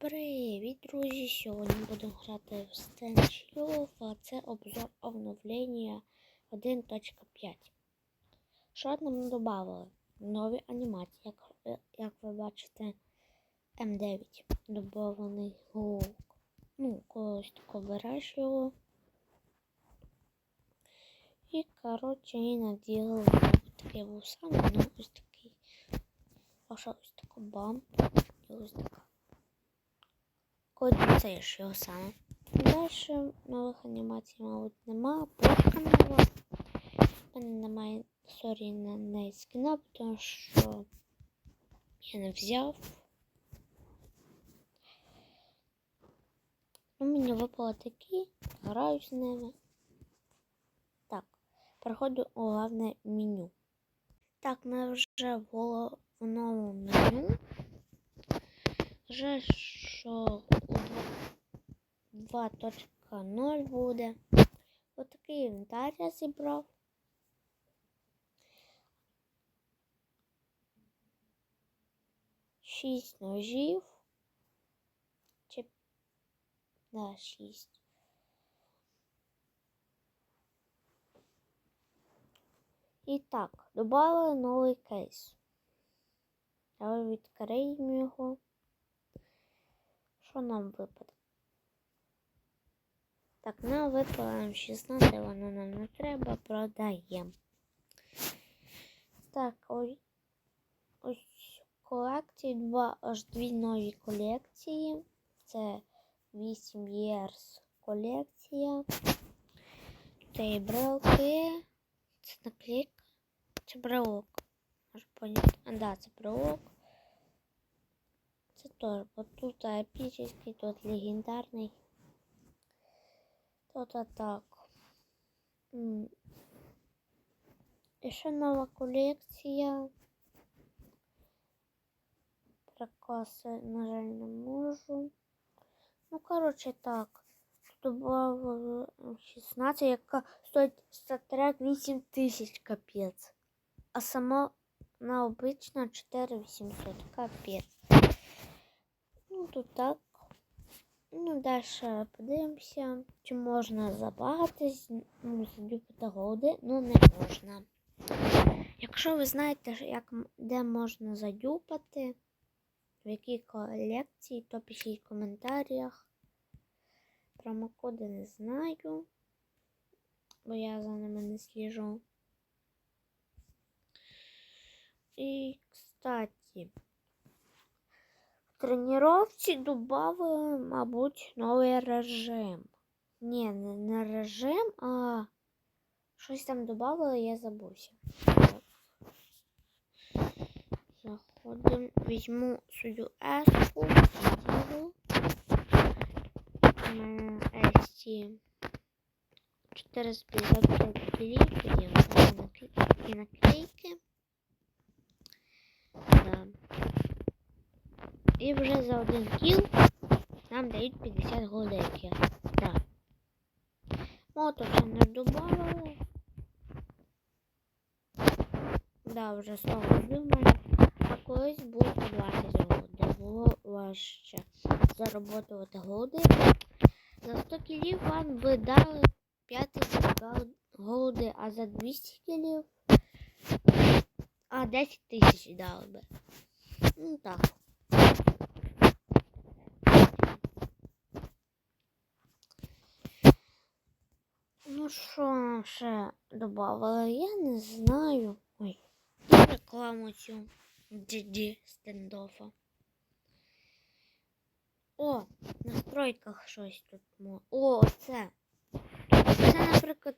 Привіт, друзі! Сьогодні будемо грати в Stand а це обзор оновлення 1.5. Що нам додали? Нові анімації, як, як ви бачите, М9 добавлений звук. Ну, когось тако береш його. І, коротше, і наділили такий вуса, ну ось такий. А що ось тако бам. І ось така. Код це ж його саме. Далі нових анімацій, мабуть, нема. Пушка нова. У мене немає сорі на неї скіна, тому що я не взяв. Ну, мені випали такі, граю з ними. Так, переходжу у головне меню. Так, ми вже було в головному меню. Вже що у 2.0 буде. Отакий інвентар я зібрав. Шість ножів. Чи... Да, шість. І так, додали новий кейс. Давай відкриємо його. Що нам випаде? Так, нам випало М16, воно нам не треба, продаємо. Так, ось ось колекції, два, аж дві нові колекції. Це 8 years колекція. Це брелки. Це наклейка. Це брелок. Можу поняти. А, да, це брелок. Це теж, бо тут епічний, тут легендарний. Тут так. М. І ще нова колекція. Прикраси, на жаль, не можу. Ну, коротше, так. Добавили 16, яка стоїть статрек 8 тисяч капець. А сама на обична 4800 капець. Тут так. Ну, далі подивимося, чи можна забагатись, ну, задюпати голди, ну не можна. Якщо ви знаєте, як, де можна задюпати, в якій колекції, то пишіть в коментарях. Промокоди не знаю, бо я за ними не сліжу. І, кстати, тренировці додали, мабуть, новий режим. Ні, не, не режим, а щось там додали, я забувся. Заходимо, візьму свою еску. На есті 455 кліп, і наклейки. Да. І вже за один кіл нам дають 50 голдеків. Так. Мото ще не додавали. Да, вже 100 голдів. А колись було 20 голди. Було важче зароботувати голди. За 100 кілів вам би дали 5 тисяч голди, а за 200 кілів а 10 тисяч дали би. Ну так. Ну що ще додавали? Я не знаю. Ой, рекламу цю GG стендофа. О, в настройках щось тут мо. О, це. Це, наприклад,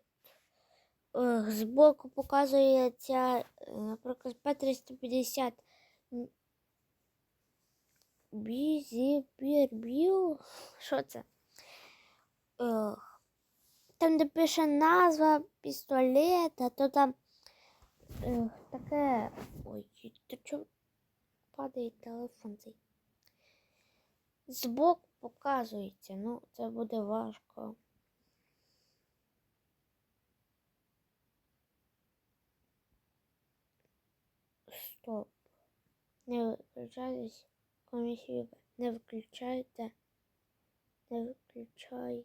е, збоку показує ця, е, наприклад, P350 Бізібірбіл. Що це? Там, де пише назва пістолета, то там е, таке. Ой, то чому падає телефон цей? Збоку показується, ну це буде важко. Стоп. Не виключайтесь комісію. не виключайте, не виключає,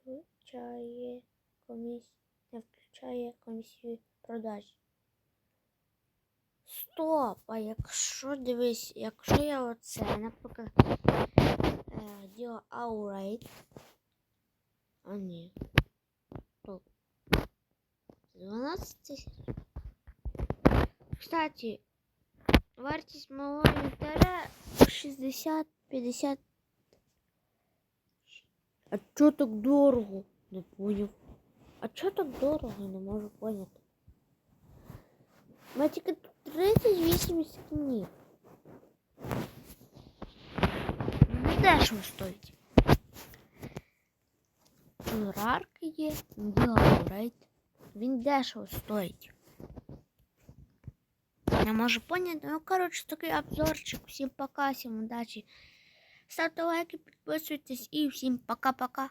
включає коміс, не включає комісію продаж. Стоп! А якщо дивись, якщо я оце, наприклад, е, діла аурейт. А ні. Стоп. 12 тисяч. Кстати, вартість мого інвентаря 60-50. А чо так дорого? Не поняв. А чо так дорого? Не можу поняти. У мене тільки тут 38 скінів. Не дешево стоїть. Рарки є, Діаурейт. Він дешево стоїть. Не можу поняти. Ну, коротше, такий обзорчик. Всім пока, всім удачі. Ставте лайки, підписуйтесь і всім пока-пока.